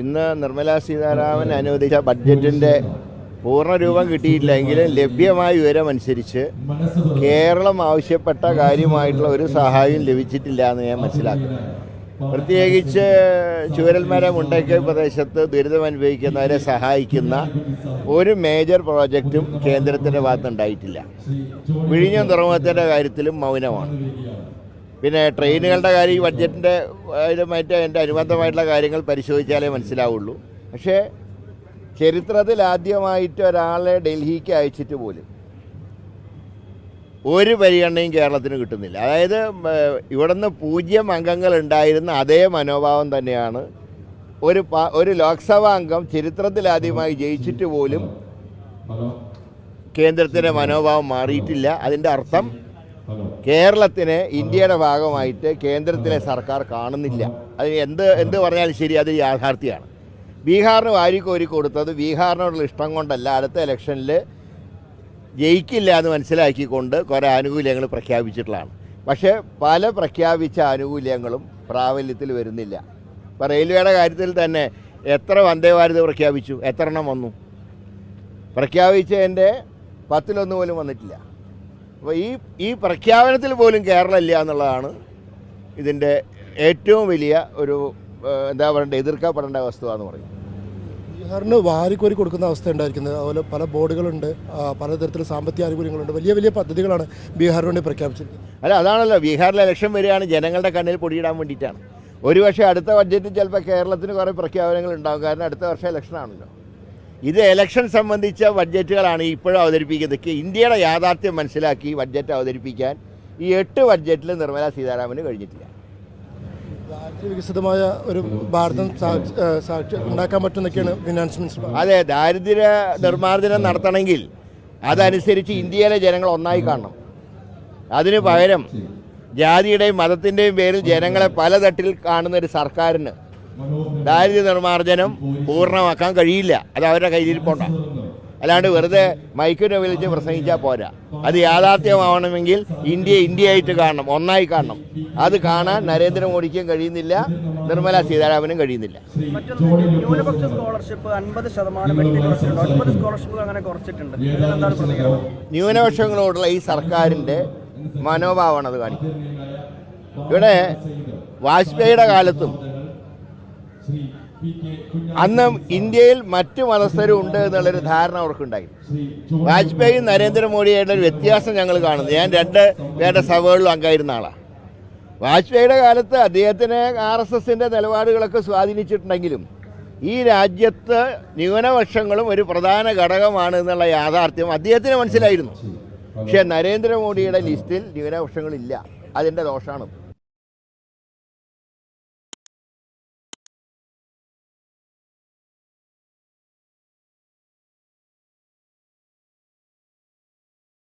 ഇന്ന് നിർമ്മല സീതാരാമൻ അനുവദിച്ച ബഡ്ജറ്റിന്റെ രൂപം കിട്ടിയിട്ടില്ലെങ്കിലും ലഭ്യമായ വിവരമനുസരിച്ച് കേരളം ആവശ്യപ്പെട്ട കാര്യമായിട്ടുള്ള ഒരു സഹായവും ലഭിച്ചിട്ടില്ല എന്ന് ഞാൻ മനസ്സിലാക്കുന്നു. പ്രത്യേകിച്ച് ചൂരൽമര മുണ്ടയ്ക്കൽ പ്രദേശത്ത് ദുരിതം അനുഭവിക്കുന്നവരെ സഹായിക്കുന്ന ഒരു മേജർ പ്രോജക്റ്റും കേന്ദ്രത്തിന്റെ ഭാഗത്തുണ്ടായിട്ടില്ല വിഴിഞ്ഞം തുറമുഖത്തിന്റെ കാര്യത്തിലും മൗനമാണ്. പിന്നെ ട്രെയിനുകളുടെ കാര്യം ഈ ബഡ്ജറ്റിന്റെ മറ്റേ എന്റെ അനുബന്ധമായിട്ടുള്ള കാര്യങ്ങൾ പരിശോധിച്ചാലേ മനസ്സിലാവുള്ളൂ. പക്ഷേ ചരിത്രത്തിൽ ആദ്യമായിട്ട് ഒരാളെ ഡൽഹിക്ക് അയച്ചിട്ട് പോലും ഒരു പരിഗണനയും കേരളത്തിന് കിട്ടുന്നില്ല. അതായത് ഇവിടുന്ന് പൂജ്യം അംഗങ്ങൾ ഉണ്ടായിരുന്ന അതേ മനോഭാവം തന്നെയാണ് ഒരു പ- ഒരു ലോക്സഭാ അംഗം ചരിത്രത്തിൽ ആദ്യമായി ജയിച്ചിട്ട് പോലും കേന്ദ്രത്തിന്റെ മനോഭാവം മാറിയിട്ടില്ല. അതിന്റെ അർത്ഥം കേരളത്തിന് ഇന്ത്യയുടെ ഭാഗമായിട്ട് കേന്ദ്രത്തിലെ സർക്കാർ കാണുന്നില്ല. അത് എന്ത് എന്ത് പറഞ്ഞാലും ശരി അത് യാഥാർത്ഥ്യമാണ്. ബീഹാറിന് വാരിക്കോരി കൊടുത്തത് ബീഹാറിനോടുള്ള ഇഷ്ടം കൊണ്ടല്ല അടുത്ത ഇലക്ഷനിൽ ജയിക്കില്ല എന്ന് മനസ്സിലാക്കിക്കൊണ്ട് കുറേ ആനുകൂല്യങ്ങൾ പ്രഖ്യാപിച്ചിട്ടുള്ളതാണ്. പക്ഷേ പല പ്രഖ്യാപിച്ച ആനുകൂല്യങ്ങളും പ്രാബല്യത്തിൽ വരുന്നില്ല. ഇപ്പോൾ റെയിൽവേയുടെ കാര്യത്തിൽ തന്നെ എത്ര വന്ദേ ഭാരത് പ്രഖ്യാപിച്ചു? എത്ര എണ്ണം വന്നു? പ്രഖ്യാപിച്ചതിന്റെ പത്തിലൊന്ന് പോലും വന്നിട്ടില്ല. അപ്പോൾ ഈ ഈ പ്രഖ്യാപനത്തിൽ പോലും കേരളം ഇല്ല എന്നുള്ളതാണ് ഇതിന്റെ ഏറ്റവും വലിയ ഒരു എന്താ പറയണ്ടേ എതിർക്കപ്പെടേണ്ട വസ്തുവാന്ന് പറയും ബീഹാറിന് വാരിക്കോരി കൊടുക്കുന്ന അവസ്ഥ ഉണ്ടായിരിക്കുന്നത്. അതുപോലെ പല ബോർഡുകളുണ്ട് പലതരത്തിൽ സാമ്പത്തിക ആനുകൂല്യങ്ങളുണ്ട്. വലിയ വലിയ പദ്ധതികളാണ് ബീഹാറിന് വേണ്ടി പ്രഖ്യാപിച്ചിരിക്കുന്നത്. അല്ല അതാണല്ലോ ബീഹാറിലെ ഇലക്ഷൻ വരികയാണ് ജനങ്ങളുടെ കണ്ണിൽ പൊടിയിടാൻ വേണ്ടിയിട്ടാണ്. ഒരു പക്ഷേ അടുത്ത ബഡ്ജറ്റിൽ ചിലപ്പോൾ കേരളത്തിന് കുറേ പ്രഖ്യാപനങ്ങൾ ഉണ്ടാകും കാരണം അടുത്ത വർഷം ഇലക്ഷൻ ആണല്ലോ. ഇത് ഇലക്ഷൻ സംബന്ധിച്ച ബഡ്ജറ്റുകളാണ് ഇപ്പോഴും അവതരിപ്പിക്കുന്നത്. ഇന്ത്യയുടെ യാഥാർത്ഥ്യം മനസ്സിലാക്കി ബഡ്ജറ്റ് അവതരിപ്പിക്കാൻ ഈ എട്ട് ബഡ്ജറ്റിൽ നിർമ്മല സീതാരാമന് കഴിഞ്ഞിട്ടില്ല. വികസിതമായ ഒരു ഭാരതം സാക്ഷി ഉണ്ടാക്കാൻ പറ്റുന്നൊക്കെയാണ് ഫിനാൻസ് മിനിസ്റ്റർ അതെ ദാരിദ്ര്യ നിർമ്മാർജനം നടത്തണമെങ്കിൽ അതനുസരിച്ച് ഇന്ത്യയിലെ ജനങ്ങൾ ഒന്നായി കാണണം. അതിന് പകരം ജാതിയുടെയും മതത്തിന്റെയും പേരിൽ ജനങ്ങളെ പലതട്ടിൽ കാണുന്ന ഒരു സർക്കാരിന് ദാരിദ്ര്യ നിർമ്മാർജനം പൂർണമാക്കാൻ കഴിയില്ല. അത് അവരുടെ കയ്യിലിരിപ്പുണ്ട് അല്ലാണ്ട് വെറുതെ മൈക്കിനെ വിളിച്ച് പ്രസംഗിച്ചാൽ പോരാ. അത് യാഥാർത്ഥ്യമാവണമെങ്കിൽ ഇന്ത്യ ഇന്ത്യയായിട്ട് കാണണം ഒന്നായി കാണണം. അത് കാണാൻ നരേന്ദ്രമോദിക്കും കഴിയുന്നില്ല നിർമ്മല സീതാരാമനും കഴിയുന്നില്ല. ന്യൂനപക്ഷ സ്കോളർഷിപ്പ് അൻപത് ശതമാനം വെട്ടിക്കുറച്ചിട്ടുണ്ട് ഒൻപത് അങ്ങനെ കുറച്ചിട്ടുണ്ട്. ന്യൂനപക്ഷങ്ങളോടുള്ള ഈ സർക്കാരിന്റെ മനോഭാവമാണ് അത് കാണിക്കുന്നത്. ഇവിടെ വാജ്പേയിയുടെ കാലത്തും അന്ന് ഇന്ത്യയിൽ മറ്റു മതസ്ഥരും ഉണ്ട് എന്നുള്ളൊരു ധാരണ അവർക്കുണ്ടായി. വാജ്പേയി നരേന്ദ്രമോദിയായിട്ടുള്ള ഒരു വ്യത്യാസം ഞങ്ങൾ കാണുന്നു. ഞാൻ രണ്ട് പേരുടെ സഭകളിലും അംഗമായിരുന്ന ആളാണ് വാജ്പേയിയുടെ കാലത്ത് അദ്ദേഹത്തിന് ആർ എസ് എസിന്റെ നിലപാടുകളൊക്കെ സ്വാധീനിച്ചിട്ടുണ്ടെങ്കിലും ഈ രാജ്യത്ത് ന്യൂനപക്ഷങ്ങളും ഒരു പ്രധാന ഘടകമാണ് എന്നുള്ള യാഥാർത്ഥ്യം അദ്ദേഹത്തിന് മനസ്സിലായിരുന്നു. പക്ഷേ നരേന്ദ്രമോദിയുടെ ലിസ്റ്റിൽ ന്യൂനപക്ഷങ്ങളില്ല. അതിന്റെ ദോഷമാണ്